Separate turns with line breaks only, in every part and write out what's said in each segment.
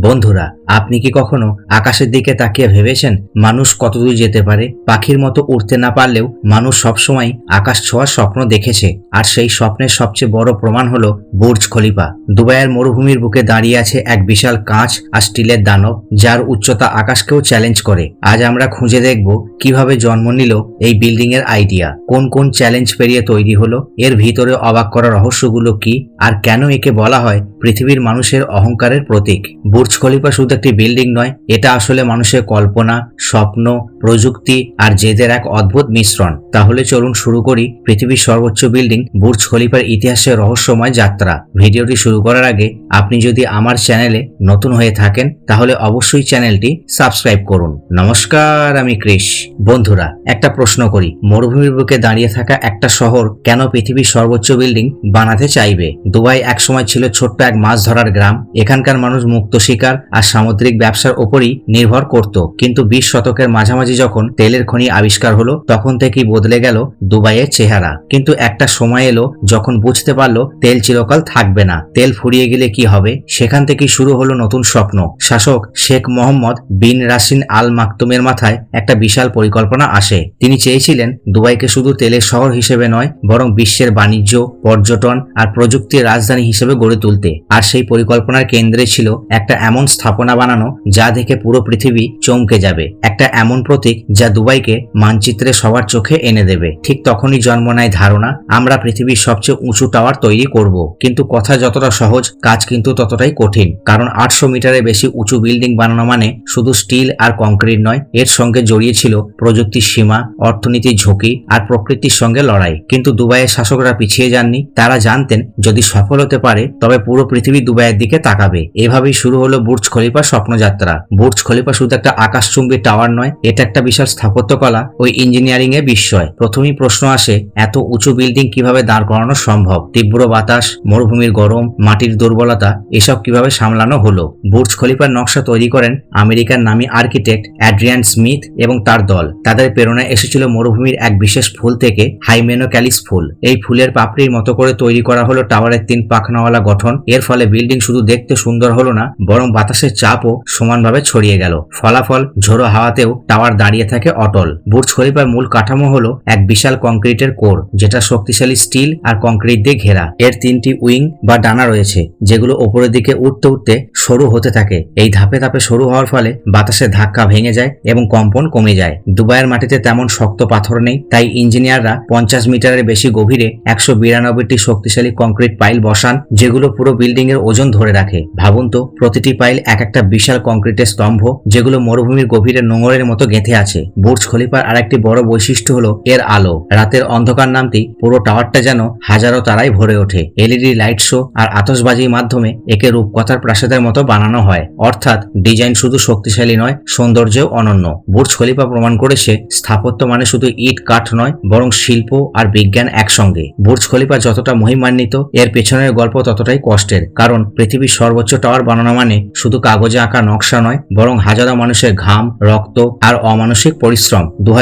বন্ধুরা আপনি কি কখনো আকাশের দিকে তাকিয়ে ভেবেছেন মানুষ কতদূর যেতে পারে? পাখির মতো উড়তে না পারলেও মানুষ সবসময় আকাশ ছোঁয়ার স্বপ্ন দেখেছে। আর সেই স্বপ্নের সবচেয়ে বড় প্রমাণ হলো বুর্জ খলিফা। দুবাইয়ের মরুভূমির বুকে দাঁড়িয়ে আছে এক বিশাল কাঁচ আর স্টিলের দানব, যার উচ্চতা আকাশকেও চ্যালেঞ্জ করে। আজ আমরা খুঁজে দেখব কীভাবে জন্ম নিল এই বিল্ডিং এর আইডিয়া কোন কোন চ্যালেঞ্জ পেরিয়ে তৈরি হলো? এর ভিতরে অবাক করা রহস্যগুলো কি? আর কেন একে বলা হয় পৃথিবীর মানুষের অহংকারের প্রতীক? বুর্জ খলিফা শুধু একটি বিল্ডিং নয়। এটা আসলে মানুষের কল্পনা স্বপ্ন প্রযুক্তি আর জেদের এক অদ্ভুত মিশ্রণ। তাহলে চলুন শুরু করি পৃথিবীর সর্বোচ্চ বিল্ডিং বুর্জ খলিফার ইতিহাসের রহস্যময় যাত্রা। ভিডিওটি শুরু করার আগে আপনি যদি আমার চ্যানেলে নতুন হয়ে থাকেন, তাহলে অবশ্যই চ্যানেলটি সাবস্ক্রাইব করুন। নমস্কার, আমি ক্রিশ। বন্ধুরা, একটা প্রশ্ন করি। মরুভূমির বুকে দাঁড়িয়ে থাকা একটা শহর কেন পৃথিবীর সর্বোচ্চ বিল্ডিং বানাতে চাইবে? দুবাই একসময় ছিল ছোট্ট এক মাছ ধরার গ্রাম। এখানকার মানুষ মুক্ত শিকার আর সামুদ্রিক ব্যবসার ওপরই নির্ভর করত। কিন্তু বিশ শতকের মাঝামাঝি যখন তেলের খনি আবিষ্কার হলো, তখন থেকেই বদলে গেল দুবাইয়ের চেহারা। কিন্তু একটা সময় এলো যখন বুঝতে পারল তেল চিরকাল থাকবে না। তেল ফুরিয়ে গেলে কি হবে? সেখান থেকেই শুরু হলো নতুন স্বপ্ন। শাসক শেখ মোহাম্মদ বিন রাসিন আল মাকতুমের মাথায় একটা বিশাল পরিকল্পনা আসে। তিনি চেয়েছিলেন দুবাইকে শুধু তেলের শহর হিসেবে নয়, বরং বিশ্বের বাণিজ্য, পর্যটন আর প্রযুক্তির রাজধানী হিসেবে গড়ে তুলতে। আর সেই পরিকল্পনার কেন্দ্রে ছিল একটা এমন স্থাপনা বানানো, যা দেখে পুরো পৃথিবী চমকে যাবে। একটা এমন প্রতীক যা দুবাইকে মানচিত্রে সবার চোখে এনে দেবে। ঠিক তখনই জন্ম নেয় ধারণা, আমরা পৃথিবীর সবচেয়ে উঁচু টাওয়ার তৈরি করব। কিন্তু কথা যতটা সহজ, কাজ কিন্তু ততটাই কঠিন। কারণ আটশো মিটারের বেশি উঁচু বিল্ডিং বানানো মানে শুধু স্টিল আর কংক্রিট নয়, এর সঙ্গে জড়িয়ে ছিল প্রযুক্তির সীমা, অর্থনীতির ঝুঁকি আর প্রকৃতির সঙ্গে লড়াই। কিন্তু দুবাইয়ের শাসকরা পিছিয়ে যাননি। তারা জানতেন, যদি সফল হতে পারে, তবে পুরো পৃথিবী দুবাইয়ের দিকে তাকাবে। এভাবেই শুরু হলো বুর্জ খলিফার স্বপ্নযাত্রা। বুর্জ খলিফা শুধু একটা আকাশচুম্বী টাওয়ার নয়, এটা একটা বিশাল স্থাপত্যকলা ওই ইঞ্জিনিয়ারিং এ বিস্ময়। প্রথমেই প্রশ্ন আসে, এত উঁচু বিল্ডিং কীভাবে দাঁড় করানো সম্ভব? তীব্র বাতাস, মরুভূমির গরম, মাটির দুর্বলতা, এসব কীভাবে সামলানো হলো? বুর্জ খলিফার নকশা তৈরি করেন আমেরিকার নামী আর্কিটেক্ট অ্যাড্রিয়ান স্মিথ এবং তার দল। তাদের প্রেরণা এসেছিল মরুভূমির এক বিশেষ ফুল থেকে হাইমেনোক্যালিস ফুল। এই ফুলের পাপড়ির মতো করে তৈরি করা হলো টাওয়ারের তিন পাখনাওয়ালা গঠন। এর ফলে বিল্ডিং শুধু দেখতে সুন্দর হলো না, বরং বাতাসের চাপও সমানভাবে ছড়িয়ে গেল। ফলাফল ঝোড়ো হাওয়াতেও টাওয়ার দাঁড়িয়ে থাকে অটল। বুর্জ খলিফার মূল কাঠামো হলো এক বিশাল কংক্রিটের কোর, যেটা শক্তিশালী স্টিল আর কংক্রিট দিয়ে ঘেরা। এর তিনটি উইং বা ডানা রয়েছে, যেগুলো ওপরের দিকে উঠতে উঠতে সরু হতে থাকে। এই ধাপে ধাপে সরু হওয়ার ফলে বাতাসে ধাক্কা ভেঙে যায় এবং কম্পন কমে যায়। দুবাইয়ের মাটিতে তেমন শক্ত পাথর নেই, তাই ইঞ্জিনিয়াররা পঞ্চাশ মিটারের বেশি গভীরে একশো বিরানব্বইটি শক্তিশালী কংক্রিট পাইল বসান, যেগুলো পুরো বিল্ডিং এর ওজন ধরে রাখে। ভাবুন তো, প্রতিটি পাইল এক একটা বিশাল কংক্রিটের স্তম্ভ, যেগুলো মরুভূমির গভীরে নোংরের মতো গেঁথে আছে। বুর্জ খলিফার আরেকটি বড় বৈশিষ্ট্য হলো এর আলো। রাতের অন্ধকার নামটি পুরো টাওয়ারটা যেন হাজারো তারাই ভরে ওঠে। এলইডি, লাইট শো আর আতসবাজির মাধ্যমে একে রূপকথার প্রাসাদের মতো বানানো হয়। অর্থাৎ ডিজাইন শুধু শক্তিশালী নয়, সৌন্দর্যেও অনন্য। বুর্জ খলিফা প্রমাণ করেছে স্থাপত্য মানে শুধু ইট, কাঠ নয়, বরং শিল্প আর বিজ্ঞান একসঙ্গে। বুর্জ খলিফা যতটা মহিমান্বিত, এর পেছনের গল্প ততটাই কষ্টের। কারণ পৃথিবীর সর্বোচ্চ টাওয়ার বানানো মানে শুধু কাগজে আঁকা নকশা নয়, বরং হাজারো মানুষের ঘাম, রক্ত আর অমানসিক পরিশ্রম। দু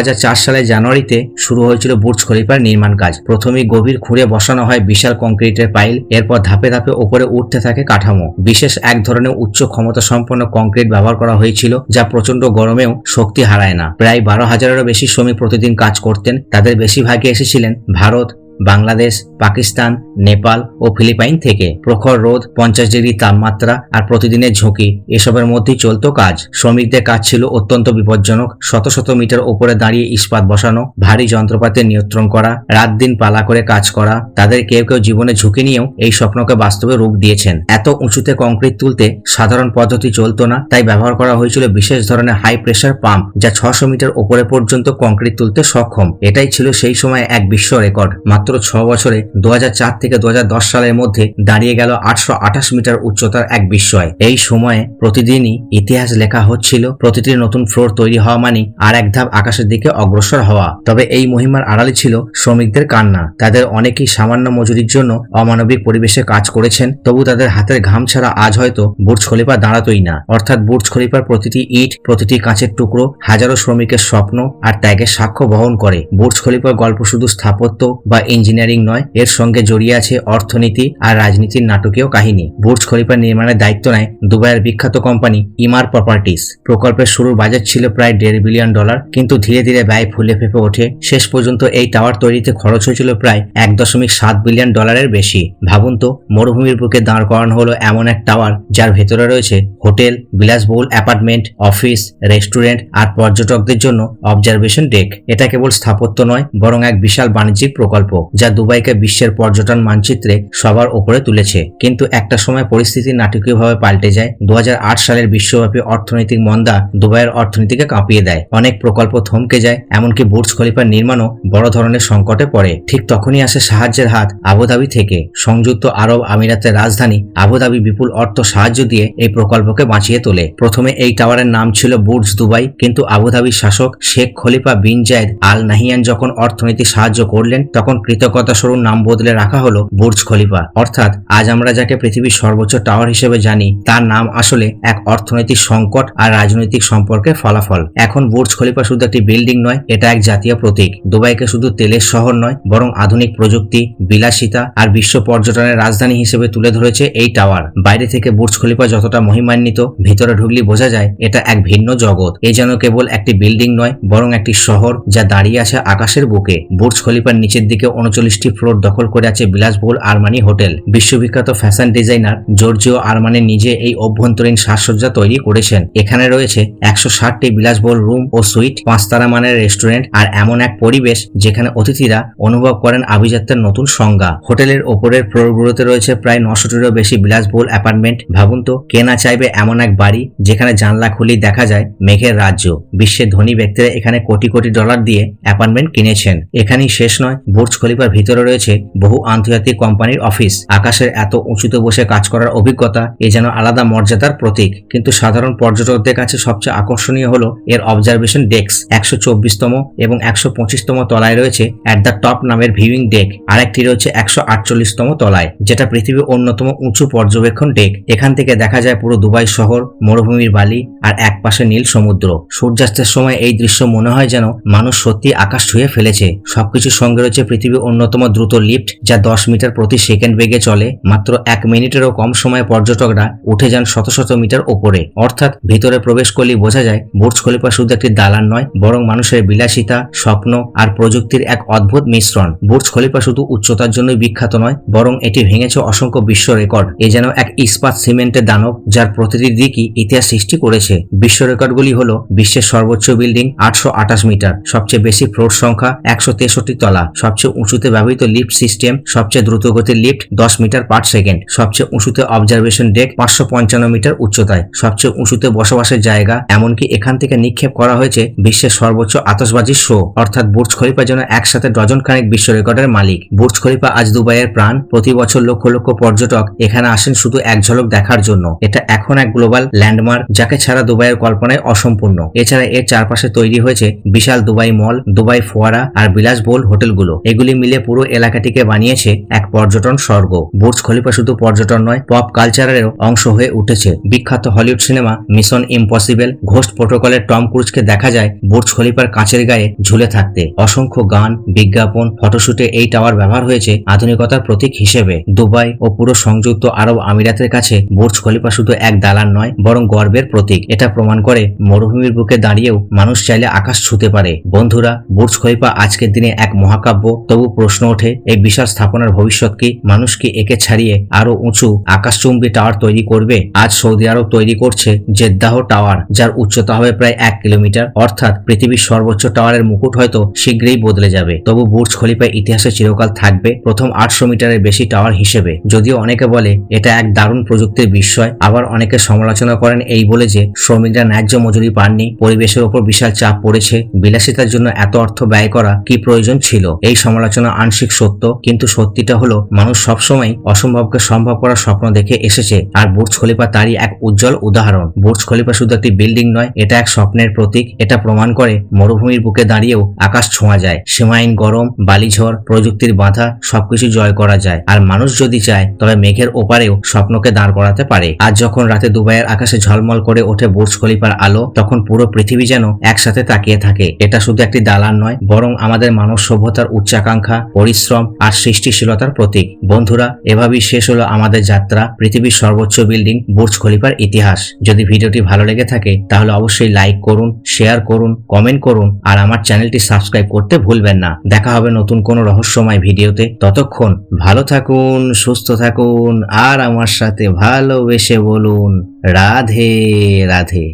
সালের জানুয়ারিতে শুরু হয়েছিল বুর্জ খলিফার নির্মাণ কাজ। প্রথমে গভীর খুঁড়ে বসানো হয় বিশাল কংক্রিটের পাইল, এরপর ধাপে ধাপে ওপরে উঠতে থাকে কাঠামো। বিশেষ এক ধরনের উচ্চ ক্ষমতা সম্পন্ন কংক্রিট ব্যবহার করা হয়েছিল, যা প্রচণ্ড গরমেও শক্তি হারায় না। প্রায় বারো হাজারেরও বেশি শ্রমিক প্রতিদিন কাজ করতেন। তাদের বেশিরভাগই এসেছিলেন ভারত বাংলাদেশ, পাকিস্তান, নেপাল ও ফিলিপাইন থেকে প্রখর রোদ, পঞ্চাশ ডিগ্রি তাপমাত্রা আর প্রতিদিনের ঝুঁকি, এসবের মধ্যেই চলতো কাজ। শ্রমিকদের কাজ ছিল অত্যন্ত বিপজ্জনক, শত শত মিটার ওপরে দাঁড়িয়ে ইস্পাত বসানো, ভারী যন্ত্রপাতি নিয়ন্ত্রণ করা, রাত দিন পালা করে কাজ করা, তাদের কেউ কেউ জীবনে ঝুঁকি নিয়েও এই স্বপ্নকে বাস্তবে রূপ দিয়েছেন। এত উঁচুতে কংক্রিট তুলতে সাধারণ পদ্ধতি চলতো না, তাই ব্যবহার করা হয়েছিল বিশেষ ধরনের হাই প্রেসার পাম্প যা ছশো মিটার ওপরে পর্যন্ত কংক্রিট তুলতে সক্ষম। এটাই ছিল সেই সময় এক বিশ্ব রেকর্ড মাত্র ছ বছরে দু হাজার চার থেকে দু হাজার দশ সালের মধ্যে দাঁড়িয়ে গেল আটশো আঠাশ মিটার উচ্চতার এক বিস্ময়। এই সময়ে প্রতিদিনই ইতিহাস লেখা হচ্ছিল, প্রতিটি নতুন ফ্লোর তৈরি হওয়া মানে আর এক ধাপ আকাশের দিকে অগ্রসর হওয়া। তবে এই মহিমার আড়ালে ছিল শ্রমিকদের কান্না। তাদের অনেকেই সামান্য মজুরির জন্য অমানবিক পরিবেশে কাজ করেছেন, তবু তাদের হাতের ঘাম ছাড়া আজ হয়তো বুর্জ খলিফা দাঁড়াতোই না। অর্থাৎ বুর্জ খলিফার প্রতিটি ইট, প্রতিটি কাঁচের টুকরো হাজারো শ্রমিকের স্বপ্ন আর ত্যাগের সাক্ষ্য বহন করে। বুর্জ খলিফার গল্প শুধু স্থাপত্য বা ইঞ্জিনিয়ারিং নয়, এর সঙ্গে জড়িয়ে আছে অর্থনীতি আর রাজনীতির নাটকীয় কাহিনী। বুর্জ খলিফা নির্মাণের দায়িত্ব নেয় দুবাইয়ের বিখ্যাত কোম্পানি ইমার প্রপার্টিস। প্রকল্পের শুরুর বাজেট ছিল প্রায় দেড় বিলিয়ন ডলার, কিন্তু ধীরে ধীরে ব্যয় ফুলে ফেপে ওঠে। শেষ পর্যন্ত এই টাওয়ার তৈরিতে খরচ হয়েছিল প্রায় এক দশমিক সাত বিলিয়ন ডলারের বেশি। ভাবুন তো, মরুভূমির বুকে দাঁড় করানো হলো এমন এক টাওয়ার, যার ভেতরে রয়েছে হোটেল, বিলাসবহুল অ্যাপার্টমেন্ট, অফিস, রেস্টুরেন্ট আর পর্যটকদের জন্য অবজারভেশন ডেক। এটা কেবল স্থাপত্য নয়, বরং এক বিশাল বাণিজ্যিক প্রকল্প। যা দুবাইকে বিশ্বের পর্যটন মানচিত্রে সবার ওপরে তুলেছে। কিন্তু একটা সময় পরিস্থিতি নাটকীয়ভাবে পাল্টে যায়। দু হাজার আট সালের বিশ্বব্যাপী অর্থনৈতিক মন্দা দুবাইয়ের অর্থনীতিকে কাঁপিয়ে দেয়। অনেক প্রকল্প থমকে যায়, এমনকি বুর্জ খলিফার নির্মাণও বড় ধরনের সংকটে পড়ে। ঠিক তখনই আসে সাহায্যের হাত আবুধাবি থেকে। সংযুক্ত আরব আমিরাতের রাজধানী আবুধাবি বিপুল অর্থ সাহায্য দিয়ে এই প্রকল্পকে বাঁচিয়ে তোলে। প্রথমে এই টাওয়ারের নাম ছিল বুর্জ দুবাই, কিন্তু আবুধাবির শাসক শেখ খলিফা বিন জায়েদ আল নাহিয়ান যখন অর্থনীতি সাহায্য করলেন, তখন কৃতজ্ঞতা স্বরূপ নাম বদলে রাখা হলো বুর্জ খলিফা। অর্থাৎ আজ আমরা যাকে পৃথিবীর সর্বোচ্চ টাওয়ার হিসেবে জানি, তার নাম আসলে এক অর্থনৈতিক সংকট আর রাজনৈতিক সম্পর্কের ফলাফল। এখন বুর্জ খলিফা শুধু একটি বিল্ডিং নয়, এটা এক জাতীয় প্রতীক। দুবাইকে শুধু তেলের শহর নয়, বরং আধুনিক প্রযুক্তি, বিলাসিতা আর বিশ্ব পর্যটনের রাজধানী হিসেবে তুলে ধরেছে এই টাওয়ার। বাইরে থেকে বুর্জ খলিফা যতটা মহিমান্বিত, ভিতরে ঢুকলে বোঝা যায় এটা এক ভিন্ন জগৎ। এ যেন কেবল একটি বিল্ডিং নয়, বরং একটি শহর যা দাঁড়িয়ে আছে আকাশের বুকে। বুর্জ খলিফার নিচের দিকে উনচল্লিশটি ফ্লোর দখল করে আছে বিলাসবহুল আরমানি হোটেল। বিশ্ববিখ্যাত ফ্যাশন ডিজাইনার জর্জিও আরমানি নিজে এই অভ্যন্তরীণ সাজসজ্জা তৈরি করেছেন। এখানে রয়েছে একশো ষাটটি বিলাসবহুল রুম ও সুইট পাঁচতারা মানের রেস্টুরেন্ট আর এমন এক পরিবেশ যেখানে অতিথিরা অনুভব করেন আভিজাত্যের নতুন সংজ্ঞা। হোটেলের ওপরের ফ্লোরগুলোতে রয়েছে প্রায় নশোটিরও বেশি বিলাসবহুল অ্যাপার্টমেন্ট। ভাবুন তো কেনা চাইবে এমন এক বাড়ি যেখানে জানলা খুলেই দেখা যায় মেঘের রাজ্য। বিশ্বের ধনী ব্যক্তিরা এখানে কোটি কোটি ডলার দিয়ে অ্যাপার্টমেন্ট কিনেছেন। এখানেই শেষ নয়, বুর্জ খলিফার ভিতরে রয়েছে বহু আন্তর্জাতিক কোম্পানির অফিস। আকাশের এত উঁচুতে বসে কাজ করার অভিজ্ঞতা, এ যেন আলাদা মর্যাদার প্রতীক। কিন্তু সাধারণ পর্যটকদের কাছে সবচেয়ে আকর্ষণীয় হলো এর অবজারভেশন ডেস্ক একশো চব্বিশতম এবং একশো পঁচিশতম তলায় রয়েছে অ্যাট দ্য টপ নামের ভিউইং ডেক আরেকটি রয়েছে একশো আটচল্লিশতম তলায়, যেটা পৃথিবীর অন্যতম উঁচু পর্যবেক্ষণ ডেক এখান থেকে দেখা যায় পুরো দুবাই শহর, মরুভূমির বালি আর এক পাশে নীল সমুদ্র। সূর্যাস্তের সময় এই দৃশ্য মনে হয় যেন মানুষ সত্যি আকাশ ছুঁয়ে ফেলেছে। সবকিছুর সঙ্গে রয়েছে পৃথিবীর অন্যতম দ্রুত লিফট, যা দশ মিটার প্রতি সেকেন্ড বেগে চলে। মাত্র এক মিনিটেরও কম সময়ে পর্যটকরা উঠে যান শত শত মিটার ওপরে। অর্থাৎ ভিতরে প্রবেশ করলেই বোঝা যায়, বুর্জ খলিফা শুধু একটি দালান নয়, বরং মানুষের বিলাসিতা, স্বপ্ন আর প্রযুক্তির এক অদ্ভুত মিশ্রণ। বুর্জ খলিফা শুধু উচ্চতার জন্যই বিখ্যাত নয়, বরং এটি ভেঙেছে অসংখ্য বিশ্ব রেকর্ড। এ যেন এক ইস্পাত সিমেন্টের দানব, যার প্রতিটি দিকই ইতিহাস সৃষ্টি করেছে। বিশ্ব রেকর্ডগুলি হল বিশ্বের সর্বোচ্চ বিল্ডিং আটশো আঠাশ মিটার, সবচেয়ে বেশি ফ্লোর সংখ্যা একশো তেষট্টি তলা, সবচেয়ে উঁচুতে ব্যবহৃত লিফট সিস্টেম, সবচেয়ে দ্রুতগতির লিফট দশ মিটার পার সেকেন্ড, সবচেয়ে উঁচুতে অবজারভেশন ডেক পাঁচশো পঞ্চান্ন মিটার উচ্চতায়, সবচেয়ে উঁচুতে বসবাসের জায়গা, এমনকি এখান থেকে নিক্ষেপ করা হয়েছে বিশ্বের সর্বোচ্চ আতসবাজির শো, অর্থাৎ বুর্জ খলিফা যেন একসাথে ডজন খানেক বিশ্ব রেকর্ডের মালিক। বুর্জ খলিফা আজ দুবাইয়ের প্রাণ, প্রতি বছর লক্ষ লক্ষ পর্যটক এখানে আসেন শুধু এক ঝলক দেখার জন্য। এটা এখন এক গ্লোবাল ল্যান্ডমার্ক, যাকে ছাড়া দুবাইয়ের কল্পনায় অসম্পূর্ণ। এছাড়া এর চারপাশে তৈরি হয়েছে বিশাল দুবাই মল, দুবাই ফোয়ারা আর বিলাসবহুল হোটেলগুলো। এগুলি মিলে পুরো এলাকাটিকে বানিয়েছে এক পর্যটন স্বর্গ। বুর্জ খলিফা শুধু পর্যটন নয়, পপ কালচারেরও অংশ হয়ে উঠেছে। বিখ্যাত Hollywood cinema Mission Impossible Ghost প্রোটোকলের টম ক্রুজকে দেখা যায় বুর্জ খলিফার কাঁচের গায়ে ঝুলে থাকতে। অসংখ্য গান, বিজ্ঞাপন, ফটোশুটে এই টাওয়ার ব্যবহার হয়েছে আধুনিকতার প্রতীক হিসেবে। দুবাই ও পুরো সংযুক্ত আরব আমিরাতের কাছে বুর্জ খলিফা শুধু এক দালান নয়, বরং গর্বের প্রতীক। এটা প্রমাণ করে মরুভূমির বুকে দাঁড়িয়েও মানুষ চাইলে আকাশ ছুতে পারে। বন্ধুরা, বুর্জ খলিফা আজকের দিনে এক মহাকাব্য, তবু প্রশ্ন ওঠে, এই বিশাল স্থাপনার ভবিষ্যৎ কি? মানুষ কি একে ছাড়িয়ে আরও উঁচু আকাশচুম্বী টাওয়ার তৈরি করবে? আজ সৌদি আরব তৈরি করছে জেদ্দাহ টাওয়ার, যার উচ্চতা হবে প্রায় এক কিলোমিটার। অর্থাৎ পৃথিবীর সর্বোচ্চ টাওয়ারের মুকুট হয়তো শীঘ্রই বদলে যাবে। তবু বুর্জ খলিফা ইতিহাসে চিরকাল থাকবে প্রথম আটশো মিটারের বেশি টাওয়ার হিসেবে। যদিও অনেকে বলে, এটা এক দারুণ প্রযুক্তির বিস্ময়। আবার অনেকে সমালোচনা করেন এই বলে যে, শ্রমিকরা ন্যায্য মজুরি পাননি। পরিবেশের ওপর বিশাল চাপ পড়েছে। বিলাসিতার জন্য এত অর্থ ব্যয় করা কি প্রয়োজন ছিল? এই সমালোচনা আংশিক সত্য, কিন্তু সত্যিটা হলো মানুষ সবসময় অসম্ভবকে সম্ভব করার স্বপ্ন দেখে এসেছে, আর বুর্জ খলিফা তারই এক উজ্জ্বল উদাহরণ। বুর্জ খলিফা শুধু একটি বিল্ডিং নয়, এটা এক স্বপ্নের প্রতীক, এটা প্রমাণ করে মরুভূমির বুকে দাঁড়িয়েও আকাশ ছোঁয়া যায়। সীমাহীন গরম, বালিঝড়, প্রযুক্তির বাধা, সবকিছু জয় করা যায়। আর মানুষ যদি চায়, তবে মেঘের ওপারেও স্বপ্নকে দাঁড় করাতে পারে। আজ যখন রাতে দুবাইয়ের আকাশে ঝলমল করে ওঠে বুর্জ খলিফার আলো, তখন পুরো পৃথিবী যেন একসাথে তাকিয়ে থাকে। এটা শুধু একটি দালান নয়, বরং আমাদের মানব সভ্যতার উচ্চাকাঙ্ক্ষা আকাঙ্ক্ষা পরিশ্রম আর সৃষ্টিশীলতার প্রতীক। বন্ধুরা, এভাবেই শেষ হলো আমাদের যাত্রা, পৃথিবীর সর্বোচ্চ বিল্ডিং, বুর্জ খলিফার ইতিহাস। যদি ভিডিওটি ভালো লেগে থাকে, তাহলে অবশ্যই লাইক করুন, শেয়ার করুন, কমেন্ট করুন, আর আমার চ্যানেলটি সাবস্ক্রাইব করতে ভুলবেন না। দেখা হবে নতুন কোনো রহস্যময় ভিডিওতে। ততক্ষণ ভালো থাকুন, সুস্থ থাকুন, আর আমার সাথে ভালোবেসে বলুন, রাধে রাধে।